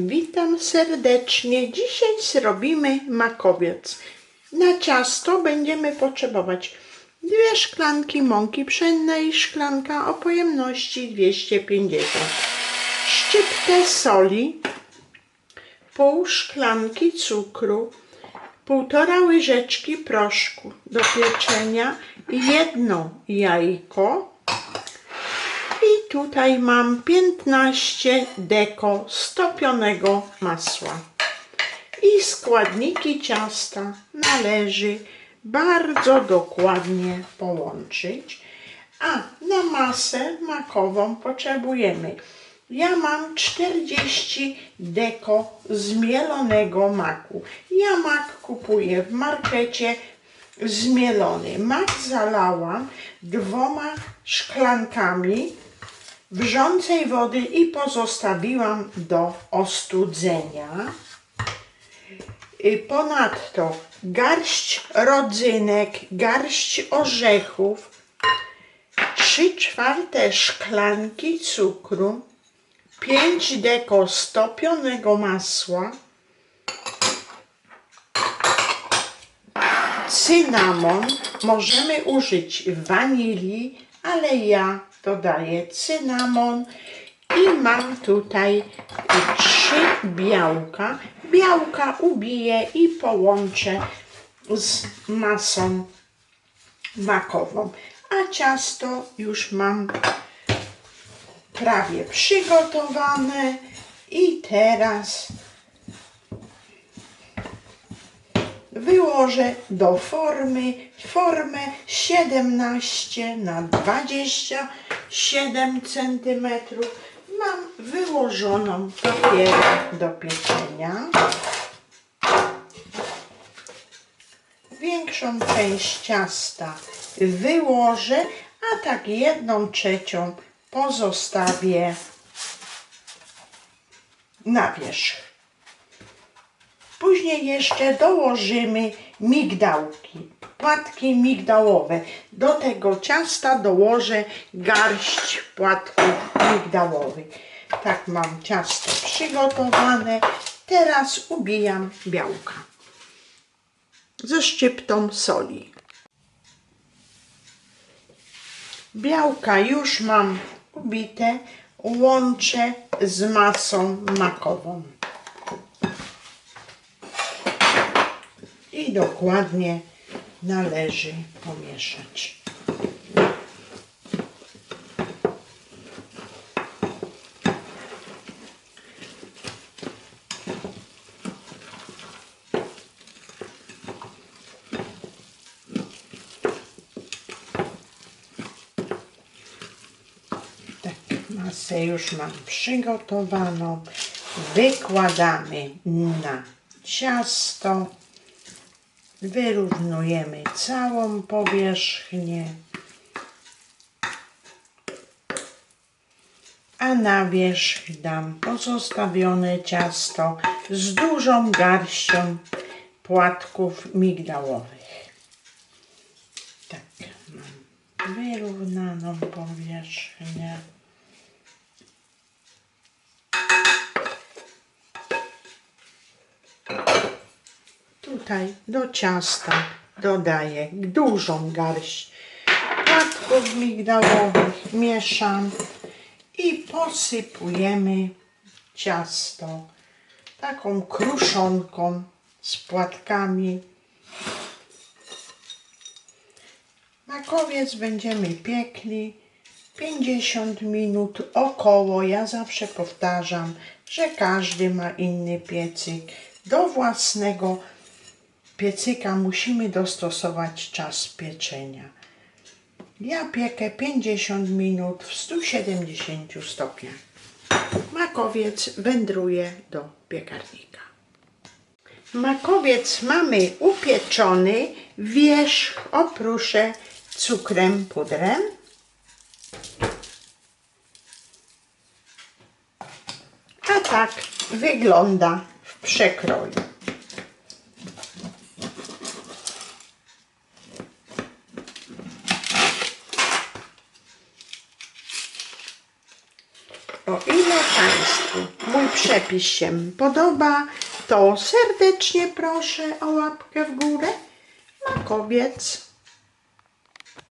Witam serdecznie. Dzisiaj zrobimy makowiec. Na ciasto będziemy potrzebować dwie szklanki mąki pszennej, szklanka o pojemności 250, szczyptę soli, pół szklanki cukru, półtora łyżeczki proszku do pieczenia, jedno jajko, tutaj mam 15 deko stopionego masła. I składniki ciasta należy bardzo dokładnie połączyć. A na masę makową potrzebujemy. Ja mam 40 deko zmielonego maku. Ja mak kupuję w markecie zmielony. Mak zalałam dwoma szklankami wrzącej wody i pozostawiłam do ostudzenia. Y, Ponadto garść rodzynek, garść orzechów, 3 czwarte szklanki cukru, 5 deko stopionego masła, cynamon, możemy użyć wanilii, ale ja dodaję cynamon i mam tutaj trzy białka. Białka ubiję i połączę z masą makową. A ciasto już mam prawie przygotowane i teraz wyłożę do formy formę 17 na 27 cm. Mam wyłożoną papierem do pieczenia. Większą część ciasta wyłożę, a tak jedną trzecią pozostawię na wierzch. Później jeszcze dołożymy migdałki, płatki migdałowe. Do tego ciasta dołożę garść płatków migdałowych. Tak mam ciasto przygotowane. Teraz ubijam białka ze szczyptą soli. Białka już mam ubite, łączę z masą makową. I dokładnie należy pomieszać. Tak, masę już mam przygotowaną. Wykładamy na ciasto. Wyrównujemy całą powierzchnię. A na wierzch dam pozostawione ciasto z dużą garścią płatków migdałowych. Tak, mam wyrównaną powierzchnię. Tutaj do ciasta dodaję dużą garść płatków migdałowych, mieszam i posypujemy ciasto taką kruszonką z płatkami. Makowiec będziemy piekli 50 minut około. Ja zawsze powtarzam, że każdy ma inny piecyk. Do własnego piecyka musimy dostosować czas pieczenia. Ja piekę 50 minut w 170 stopniach. Makowiec wędruje do piekarnika. Makowiec mamy upieczony, wierzch opruszę cukrem pudrem. A tak wygląda w przekroju. O ile Państwu mój przepis się podoba, to serdecznie proszę o łapkę w górę. Makowiec.